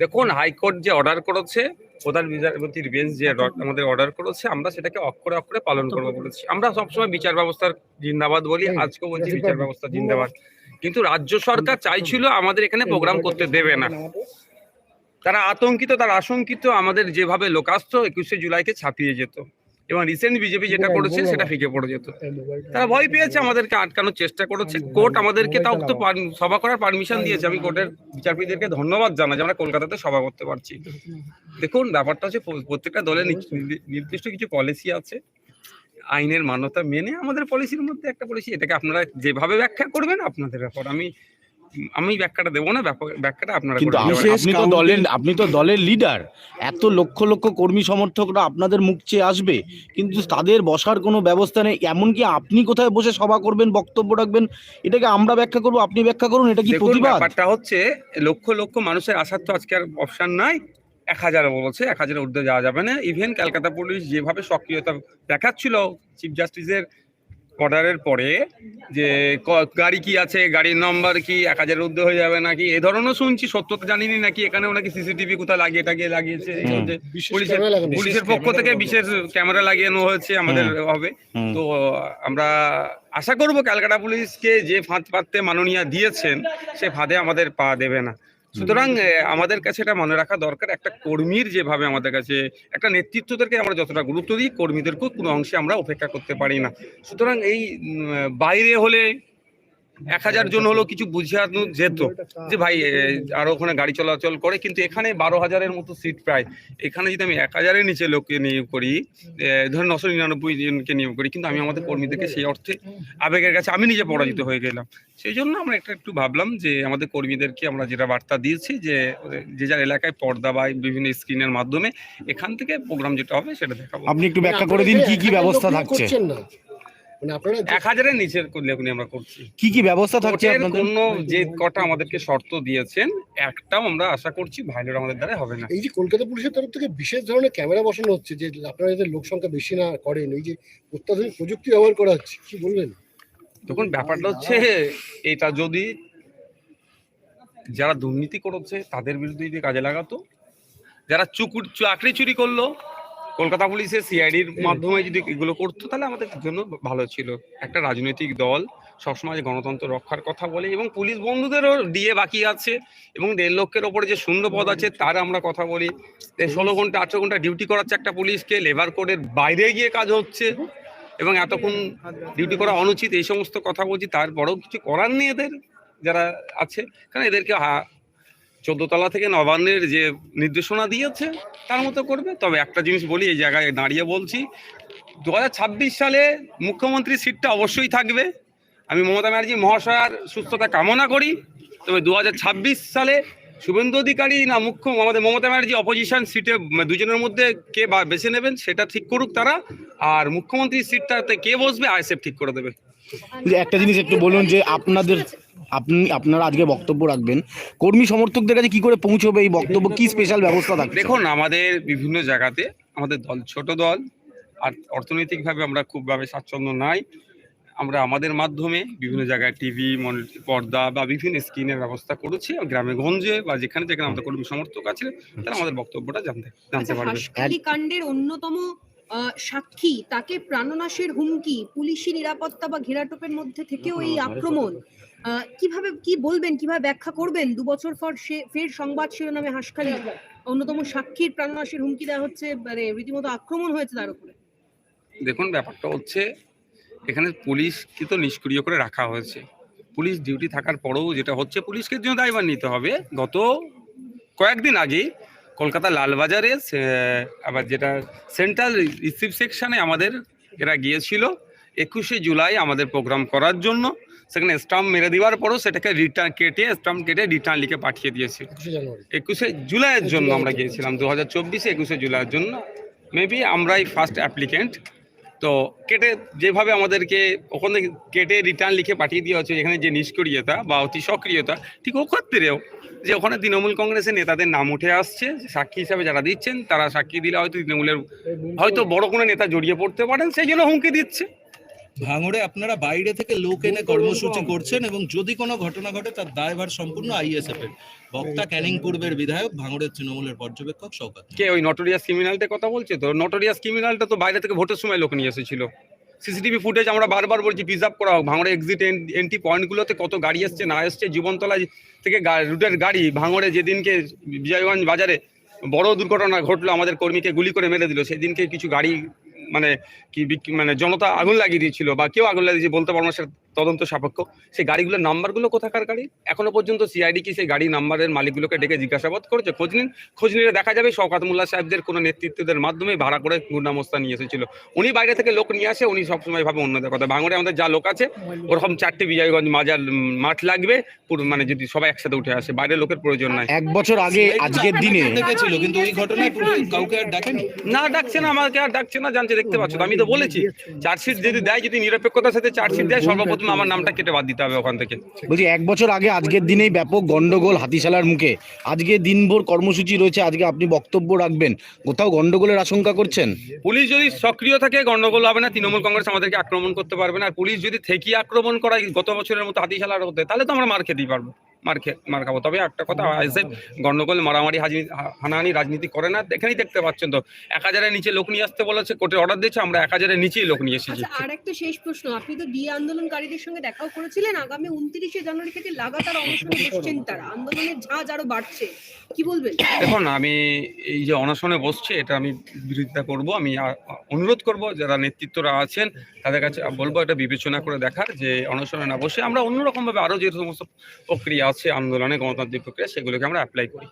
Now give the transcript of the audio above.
দেখুন হাইকোর্ট যে অর্ডার করেছে প্রধান বিচারপতির বেঞ্চ যে অর্ডার- আমাদের অর্ডার করেছে আমরা সেটাকে অক্ষরে অক্ষরে পালন করব বলেছি। আমরা সবসময় বিচার ব্যবস্থার জিন্দাবাদ বলি আজকেও বলছি বিচার ব্যবস্থা জিন্দাবাদ। কিন্তু রাজ্য সরকার চাইছিল আমাদের এখানে প্রোগ্রাম করতে দেবে না। তারা আতঙ্কিত তারা আশঙ্কিত আমাদের যেভাবে লোকাস্ত্র একুশে জুলাইকে ছাপিয়ে যেত। এবং রিসেন্ট বিজেপি যেটা করেছে সেটা ফিকে পড়ে যেত। তারা ভয় পেয়েছে আমাদেরকে আটকানোর চেষ্টা করেছে। কোর্ট আমাদেরকে তাও তো সভা করার পারমিশন দিয়েছে। আমি কোর্টের বিচারপতিদেরকে ধন্যবাদ জানাই যে আমরা কলকাতাতে সভা করতে পারছি। দেখুন ব্যাপারটা হচ্ছে প্রত্যেকটা দলের নির্দিষ্ট কিছু পলিসি আছে। আইনের মান্যতা মেনে আমাদের পলিসির মধ্যে একটা পলিসি এটাকে আপনারা যেভাবে ব্যাখ্যা করবেন আপনাদের ব্যাপার। আমি আমি ব্যাখ্যাটা দেবো না ব্যাখ্যাটা আপনারা কিন্তু আপনি- তো দলের আপনি তো দলের লিডার এত লক্ষ লক্ষ কর্মী সমর্থকরা আপনাদের মুখ চেয়ে আসবে। কিন্তু তাদের বসার কোনো ব্যবস্থা নেই। এমনকি আপনি কোথায় বসে সভা করবেন বক্তব্য রাখবেন এটাকে আমরা ব্যাখ্যা করব আপনি ব্যাখ্যা করুন এটা কি প্রতিবাদ? ব্যাপারটা হচ্ছে লক্ষ লক্ষ মানুষের আসার তো আজকে আর অপশন নাই। এক হাজার বলছে এক হাজারের ঊর্ধ্বে যাওয়া যাবে না। ইভেন কলকাতা পুলিশ যেভাবে সক্রিয়তা দেখাচ্ছিল চিফ জাস্টিসের অর্ডারের পরে যে গাড়ি কি আছে গাড়ির নম্বর কি এক হাজারের ঊর্ধ্বে হয়ে যাবে নাকি? এ ধরনের শুনছি সত্যতা জানিনি নাকি এখানে নাকি সিসিটিভি কোথায় লাগিয়ে টাগিয়ে লাগিয়েছে? পুলিশের পুলিশের পক্ষ থেকে বিশেষ ক্যামেরা লাগিয়ে হয়েছে আমাদের হবে। তো আমরা আশা করব ক্যালকাটা পুলিশকে যে ফাঁদ পাততে মাননীয়া দিয়েছেন সে ফাঁদে আমাদের পা দেবে না। সুতরাং আমাদের কাছে এটা মনে রাখা দরকার একটা কর্মীর যেভাবে আমাদের কাছে একটা নেতৃত্বদেরকে আমরা যতটা গুরুত্ব দিই কর্মীদেরকেও কোনো অংশে আমরা উপেক্ষা করতে পারি না। সুতরাং এই বাইরে হলে এক হাজার জন হলো কিছু বুঝানো যেত যে ভাই আরও ওখানে গাড়ি চলাচল করে কিন্তু এখানে বারো হাজারের মতো সিট প্রায়। এখানে যদি আমি এক হাজারের নিচে লোককে নিয়োগ করি ধরুন নশো নিরানব্বই জনকে নিয়োগ করি কিন্তু আমি আমাদের কর্মীদেরকে সেই অর্থে আবেগের কাছে আমি নিজে পরাজিত হয়ে গেলাম। সেই জন্য আমরা একটা একটু ভাবলাম যে আমাদের কর্মীদেরকে আমরা যেটা বার্তা দিয়েছি যে যে যার এলাকায় পর্দা বা বিভিন্ন স্ক্রিনের মাধ্যমে এখান থেকে প্রোগ্রাম যেটা হবে সেটা দেখাবো। আপনি একটু ব্যাখ্যা করে দিন কি কি ব্যবস্থা থাকছে? না। মানে আপনারা যে- এক হাজারের নিচের লেখনি আমরা করছি। কি কি ব্যবস্থা থাকছে কোর্টের আপনাদের? কোনো যে কটা আমাদেরকে শর্ত দিয়েছেন একটাও আমরা আশা করছি আমাদের দ্বারা হবে না। এই যে কলকাতা পুলিশের তরফ থেকে বিশেষ ধরনের ক্যামেরা বসানো হচ্ছে যে আপনারা যাতে লোক সংখ্যা বেশি না করেন এই যে অত্যাধুনিক প্রযুক্তি ব্যবহার করা হচ্ছে কি বলবেন? তখন ব্যাপারটা হচ্ছে এটা যদি যারা দুর্নীতি করেছে তাদের বিরুদ্ধে যদি কাজে লাগাতো যারা চুকুর চাকরি চুরি করল কলকাতা পুলিশের সিআইডির মাধ্যমে যদি এগুলো করতো, তাহলে আমাদের জন্য ভালো ছিল। একটা রাজনৈতিক দল সবসময় গণতন্ত্র রক্ষার কথা বলে, এবং পুলিশ বন্ধুদেরও দিয়ে বাকি আছে, এবং দেড় লক্ষের ওপরে যে শূন্য পদ আছে, তার আমরা কথা বলি। ষোলো ঘণ্টা, আঠেরো ঘণ্টা ডিউটি করাচ্ছে একটা পুলিশকে, লেবার কোডের বাইরে গিয়ে কাজ হচ্ছে, এবং এতক্ষণ ডিউটি করা অনুচিত, এই সমস্ত কথা বলছি, তারপরেও কিছু করার নেই এদের, যারা আছে। কারণ এদেরকে চোদ্দ তলা থেকে নবান্নের যে নির্দেশনা দিয়েছে, তার মতো করবে। তবে একটা জিনিস বলি, এই জায়গায় দাঁড়িয়ে বলছি, দু হাজার ছাব্বিশ সালে মুখ্যমন্ত্রীর সিটটা অবশ্যই থাকবে। আমি মমতা ব্যানার্জি মহাশয়ার সুস্থতা কামনা করি। তবে দু হাজার ছাব্বিশ সালে শুভেন্দু অধিকারী না মুখ্য, আমাদের মমতা ব্যানার্জি অপোজিশন সিটে, দুজনের মধ্যে কে বা বেছে নেবেন, সেটা ঠিক করুক তারা। আর মুখ্যমন্ত্রীর সিটটাতে কে বসবে, আইএসএফ ঠিক করে দেবে। একটা জিনিস একটু বলুন যে আপনাদের আপনি আপনারা আজকে বক্তব্য রাখবেন। কর্মী সমর্থকদের কাছে কি করে পৌঁছবে? এই বক্তব্য কি স্পেশাল ব্যবস্থা থাকবে দেখুন আমাদের বিভিন্ন জায়গাতে আমাদের দল ছোট দল আর অর্থনৈতিকভাবে আমরা খুবভাবে স্বাচ্ছন্দ্য নাই। আমরা আমাদের মাধ্যমে বিভিন্ন জায়গায় টিভি পর্দা বা বিভিন্ন স্ক্রিনের ব্যবস্থা করেছি। গ্রামে গঞ্জে বা যেখানে যেখানে আমাদের কর্মী সমর্থক আছে তারা আমাদের বক্তব্যটা জানতে জানতে আচ্ছা পারবে। কাণ্ডের অন্যতম আহ, সাক্ষী তাকে প্রাণনাশের হুমকি পুলিশি নিরাপত্তা বা ঘেরাটোপের মধ্যে থেকেও এই আক্রমণ। কীভাবে, কি বলবেন, কীভাবে ব্যাখ্যা করবেন? দু বছর পর সে, ফের সংবাদ শিরোনামে হাসখালি। অন্যতম সাক্ষীর প্রাণনাশের হুমকি দেওয়া হচ্ছে মানে রীতিমতো আক্রমণ হয়েছে তার উপরে। দেখুন, ব্যাপারটা হচ্ছে, এখানে পুলিশকে তো নিষ্ক্রিয় করে রাখা হয়েছে। পুলিশ ডিউটি থাকার পরেও যেটা হচ্ছে, পুলিশকে জন্য দায়ভার নিতে হবে। গত কয়েকদিন আগে কলকাতা লালবাজারে আবার যেটা সেন্ট্রাল রিসিভ সেকশনে আমাদের এরা গিয়েছিল, একুশে জুলাই আমাদের প্রোগ্রাম করার জন্য। সেখানে স্টাম্প মেরে দেওয়ার পরও সেটাকে রিটার্ন কেটে স্টাম্প কেটে রিটার্ন লিখে পাঠিয়ে দিয়েছিল একুশে জুলাইয়ের জন্য আমরা গিয়েছিলাম দু হাজার চব্বিশে একুশে জুলাইয়ের জন্য। মেবি আমরাই ফার্স্ট অ্যাপ্লিকেন্ট তো কেটে যেভাবে আমাদেরকে ওখানে কেটে রিটার্ন লিখে পাঠিয়ে দেওয়া হচ্ছে এখানে যে নিষ্ক্রিয়তা বা অতি সক্রিয়তা ঠিক ও ক্ষেত্রেও যে ওখানে তৃণমূল কংগ্রেসের নেতাদের নাম উঠে আসছে সাক্ষী হিসাবে যারা দিচ্ছেন তারা সাক্ষী দিলে হয়তো তৃণমূলের হয়তো বড় কোনো নেতা জড়িয়ে পড়তে পারেন সেই জন্য হুমকি দিচ্ছে। ভাঙড়ে আপনারা বাইরে থেকে লোক এনে কর্মসূচি করছেন এবং যদি কোনো ঘটনা ঘটে তার দায়ভার সম্পূর্ণ আইএসএফ এর। বক্তা ক্যানিং পূর্বের বিধায়ক ভাঙড়ের তৃণমূলের পর্যবেক্ষক শওকাত। কে ওই নটোরিয়াস ক্রিমিনালটার কথা বলছে তো? নটোরিয়াস ক্রিমিনালটা তো বাইরে থেকে ভোটের সময় লোক নিয়ে এসেছিল। সিসিটিভি ফুটেজ আমরা বারবার বলছি প্রিজার্ভ করা হোক। ভাঙড়ে এক্সিট এন্ট্রি পয়েন্টগুলোতে কত গাড়ি এসছে না এসছে জীবনতলা থেকে গা- রুটের গাড়ি ভাঙড়ে যেদিনকে বিজয়গঞ্জ বাজারে বড় দুর্ঘটনা ঘটলো আমাদের কর্মীকে গুলি করে মেরে দিল সেদিনকে কিছু গাড়ি মানে কি মানে জনতা আগুন লাগিয়ে দিয়েছিল বা কেউ আগুন লাগিয়ে বলতে পারব না সেটা তদন্ত সাপেক্ষ। সেই গাড়িগুলোর নাম্বারগুলো কোথাকার গাড়ি? এখনও পর্যন্ত সিআইডি কি সেই গাড়ি নাম্বারের মালিকগুলোকে ডেকে জিজ্ঞাসাবাদ করেছে? খোঁজ নিন। খোঁজ নিলে দেখা যাবে শওকাত মোল্লা সাহেবদের কোনো নেতৃত্বদের মাধ্যমে ভাড়া করে গুন্ডামস্তা নিয়ে এসেছিল। উনি বাইরে থেকে লোক নিয়ে আসে উনি সবসময় ভাবে অন্যদের কথা। ভাঙড়ে আমাদের যা লোক আছে ওরকম চারটে বিজয়গঞ্জ মাজার মাঠ লাগবে। পুরো মানে যদি সবাই একসাথে উঠে আসে বাইরে লোকের প্রয়োজন নাই। এক বছর আগে আজকের দিনে। ডেকেছিল কিন্তু ওই ঘটনায় কাউকে আর ডাকেনি। না ডাকছে না আমাকে আর ডাকছে না জানছে দেখতে পাচ্ছ। তো আমি তো বলেছি চার্জশিট যদি দেয় যদি নিরপেক্ষতার সাথে চার্জশিট দেয় সর্বপ্রথম আমার নামটা কেটে বাদ দিতে হবে ওখান থেকে। বলছি এক বছর আগে আজকের দিনেই ব্যাপক গন্ডগোল হাতিশালার মুখে। আজকে দিনভর কর্মসূচি রয়েছে আজকে আপনি বক্তব্য রাখবেন। কোথাও গন্ডগোলের আশঙ্কা করছেন? পুলিশ যদি সক্রিয় থাকে গন্ডগোল হবে না তৃণমূল কংগ্রেস আমাদেরকে আক্রমণ করতে পারবে না। আর পুলিশ যদি থেকে আক্রমণ করায় গত বছরের মতো হাতিশালার হতে তাহলে তো আমরা মার খেতেই পারব। মার মার খাব। তবে একটা কথা এসে গন্ডগোল মারামারি হানাহানি রাজনীতি করে না এখানেই দেখতে পাচ্ছেন তো। এক হাজারের নিচে লোক নিয়ে আসতে বলেছে কোর্টে অর্ডার দিয়েছে আমরা এক হাজারের নিচেই লোক নিয়ে এসেছি। আচ্ছা আর একটা শেষ প্রশ্ন। আপনি তো ডিএ আন্দোলনকারীদের সঙ্গে দেখাও করেছিলেন আগামী উনত্রিশে জানুয়ারি থেকে লাগাতার অনশনে বসছেন তারা। আন্দোলনের ঝাঁজ আরও বাড়ছে। কি বলবেন? দেখুন আমি এই যে অনশনে বসছে এটা আমি বিরোধিতা করব আমি অনুরোধ করব যারা নেতৃত্বরা আছেন তাদের কাছে বলব এটা বিবেচনা করে দেখার যে অনশনে না বসে আমরা অন্যরকম ভাবে আরও যে সমস্ত প্রক্রিয়া আছে আন্দোলনে গণতান্ত্রিক প্রক্রিয়া সেগুলোকে আমরা অ্যাপ্লাই করি।